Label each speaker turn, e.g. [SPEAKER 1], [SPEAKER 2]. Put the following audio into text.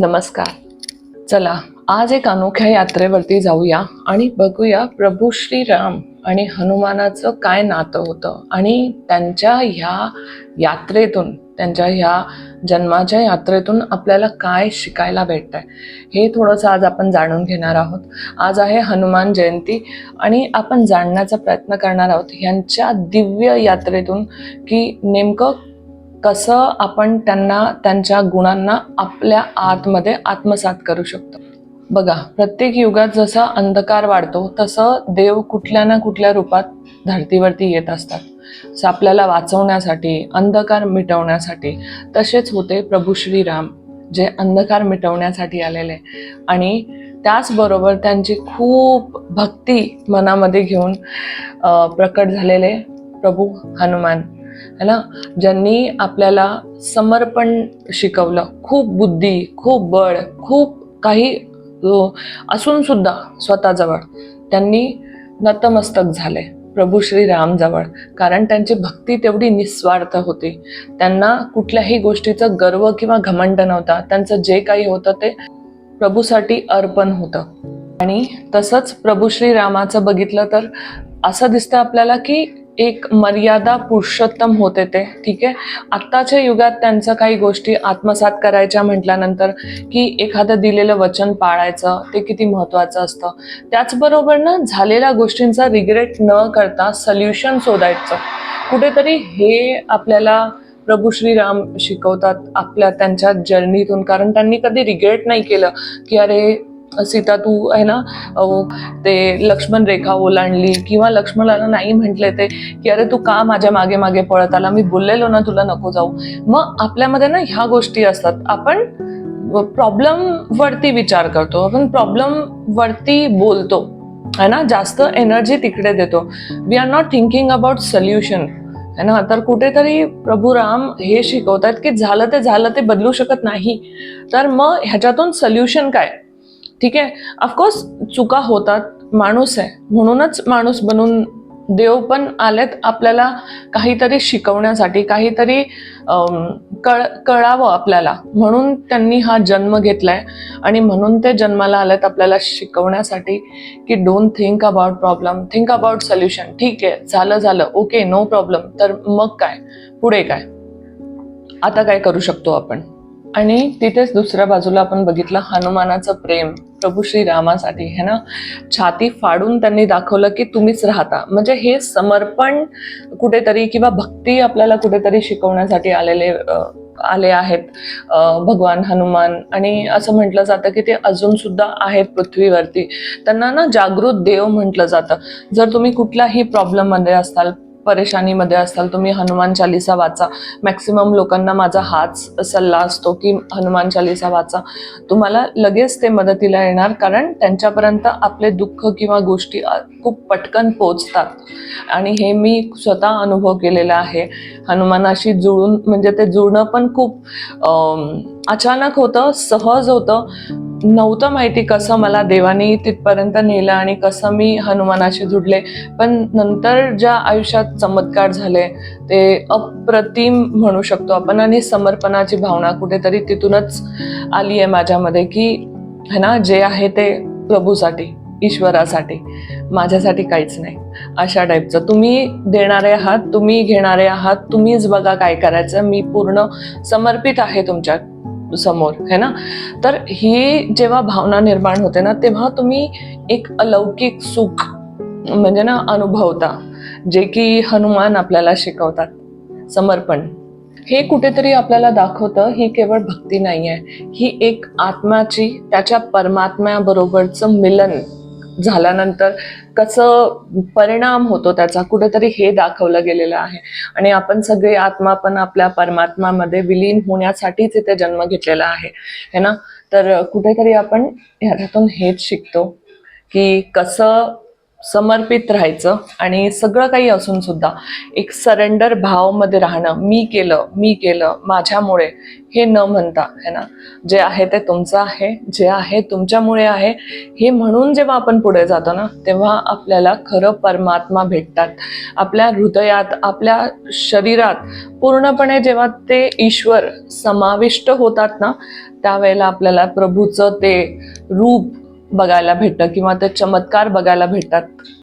[SPEAKER 1] नमस्कार. चला आज एक अनोख्या यात्रेवरती जाऊया आणि बघूया प्रभू श्रीराम आणि हनुमानाचं काय नातं होतं आणि त्यांच्या ह्या यात्रेतून त्यांच्या ह्या जन्माच्या यात्रेतून आपल्याला काय शिकायला भेटत आहे हे थोडंसं आज आपण जाणून घेणार आहोत. आज आहे हनुमान जयंती आणि आपण जाणण्याचा प्रयत्न करणार आहोत ह्यांच्या दिव्य यात्रेतून की नेमकं कसं आपण त्यांना त्यांच्या गुणांना आपल्या आतमध्ये आत्मसात करू शकतो. बघा प्रत्येक युगात जसा अंधकार वाढतो तसं देव कुठल्या ना कुठल्या रूपात धर्तीवरती येत असतात. आपल्याला वाचवण्यासाठी अंधकार मिटवण्यासाठी तसेच होते प्रभू श्रीराम जे अंधकार मिटवण्यासाठी आलेले. आणि त्याचबरोबर त्यांची खूप भक्ती मनामध्ये घेऊन प्रकट झालेले प्रभू हनुमान. है ना? ज्यांनी आपल्याला समर्पण शिकवलं. खूप बुद्धी खूप बळ खूप काही असून सुद्धा स्वतःजवळ. त्यांनी नतमस्तक झाले प्रभू श्री रामजवळ कारण त्यांची भक्ती तेवढी निस्वार्थ होती. त्यांना कुठल्याही गोष्टीचा गर्व किंवा घमंड नव्हता. त्यांचं जे काही होतं ते प्रभूसाठी अर्पण होतं. आणि तसंच प्रभू श्री रामाचं बघितलं तर असं दिसतं आपल्याला की एक मर्यादा पुरुषोत्तम होते ते ठीक आहे? आत्ताच्या युगात त्यांचं काही गोष्टी आत्मसात करायच्या म्हटल्यानंतर की एखादं दिलेलं वचन पाळायचं ते किती महत्त्वाचं असतं. त्याचबरोबर ना झालेल्या गोष्टींचा रिग्रेट न करता सल्युशन शोधायचं. कुठेतरी हे आपल्याला प्रभू श्रीराम शिकवतात आपल्या त्यांच्या जर्नीतून कारण त्यांनी कधी रिग्रेट नाही केलं की अरे सीता तू आहे ना ते लक्ष्मण रेखा ओलांडली किंवा लक्ष्मणाला नाही म्हटले ते की अरे तू का माझ्या मागे मागे पळत आला? मी बोललेलो ना तुला नको जाऊ. मग आपल्यामध्ये ना ह्या गोष्टी असतात. आपण प्रॉब्लेम वरती विचार करतो. आपण प्रॉब्लेम वरती बोलतो. है ना? जास्त एनर्जी तिकडे देतो. We are not thinking about solution है ना? तर कुठेतरी प्रभू राम हे शिकवतात की झालं ते झालं ते बदलू शकत नाही. तर मग ह्याच्यातून सोल्युशन काय? ठीक आहे? ऑफकोर्स चुका होतात माणूस आहे. म्हणूनच माणूस बनून देव पण आलेत आपल्याला काहीतरी शिकवण्यासाठी काहीतरी कळ कळावं आपल्याला. म्हणून त्यांनी हा जन्म घेतलाय आणि म्हणून ते जन्माला आलेत आपल्याला शिकवण्यासाठी की don't think about problem think about solution ठीक आहे झालं झालं. ओके नो प्रॉब्लेम तर मग काय? पुढे काय? आता काय करू शकतो आपण? आणि तिथेच दुसऱ्या बाजूला आपण बघितलं हनुमानाचं प्रेम. प्रभू श्री रामासाठी है ना? छाती फाडून त्यांनी दाखवलं की तुम्हीच राहता. म्हणजे हे समर्पण कुठेतरी किंवा भक्ती आपल्याला कुठेतरी शिकवण्यासाठी आलेले आले आहेत भगवान हनुमान. आणि असं म्हटलं जातं की ते अजून सुद्धा आहेत पृथ्वीवरती. त्यांना ना जागृत देव म्हटलं जातं. जर तुम्ही कुठल्याही प्रॉब्लेममध्ये असाल परेशानीमध्ये असाल तुम्ही हनुमान चालिसा वाचा. मॅक्सिमम लोकांना माझा हाच सल्ला असतो की हनुमान चालिसा वाचा. तुम्हाला लगेच ते मदतीला येणार कारण त्यांच्यापर्यंत आपले दुःख किंवा गोष्टी खूप पटकन पोचतात आणि हे मी स्वतः अनुभव केलेला आहे. हनुमानाशी जुळून म्हणजे ते जुळणं पण खूप अचानक होतं सहज होतं. नव्हतं माहिती कसं मला देवानी तिथपर्यंत नेलं आणि कसं मी हनुमानाशी जुडले. पण नंतर ज्या आयुष्यात चमत्कार झाले ते अप्रतिम म्हणू शकतो आपण आणि समर्पणाची भावना कुठेतरी तिथूनच आली आहे माझ्यामध्ये की है ना जे आहे ते प्रभूसाठी ईश्वरासाठी माझ्यासाठी काहीच नाही. अशा टाईपचं तुम्ही देणारे आहात तुम्ही घेणारे आहात तुम्हीच बघा काय करायचं. मी पूर्ण समर्पित आहे तुमच्या समोर है ना? तर ही जेव्हा भावना निर्माण होते ना तेव्हा तुम्ही एक अलौकिक सुख म्हणजे ना अनुभवता जे की हनुमान आपल्याला शिकवतात समर्पण. हे कुठेतरी आपल्याला दाखवतं ही केवळ भक्ती नाही आहे ही एक आत्म्याची त्याच्या परमात्म्याबरोबरचं मिलन झाल्यानंतर कसं परिणाम होतो त्याचा कुठेतरी हे दाखवलं गेलेलं आहे. आणि आपण सगळे आत्मा पण आपल्या परमात्मामध्ये विलीन होण्यासाठीच इथे जन्म घेतलेला आहे. है ना? तर कुठेतरी आपण ह्याच्यातून हेच शिकतो की कसं समर्पित राहायचं आणि सगळं काही असून सुद्धा एक सरेंडर भावमध्ये राहणं मी केलं मी केलं माझ्यामुळे हे न म्हणता है ना? जे आहे ते तुमचं आहे जे आहे तुमच्यामुळे आहे हे म्हणून जेव्हा आपण पुढे जातो ना तेव्हा आपल्याला खरं परमात्मा भेटतात. आपल्या हृदयात आपल्या शरीरात पूर्णपणे जेव्हा ते ईश्वर समाविष्ट होतात ना त्यावेळेला आपल्याला प्रभूचं ते रूप बघायला भेटतं किंवा ते चमत्कार बघायला भेटतात.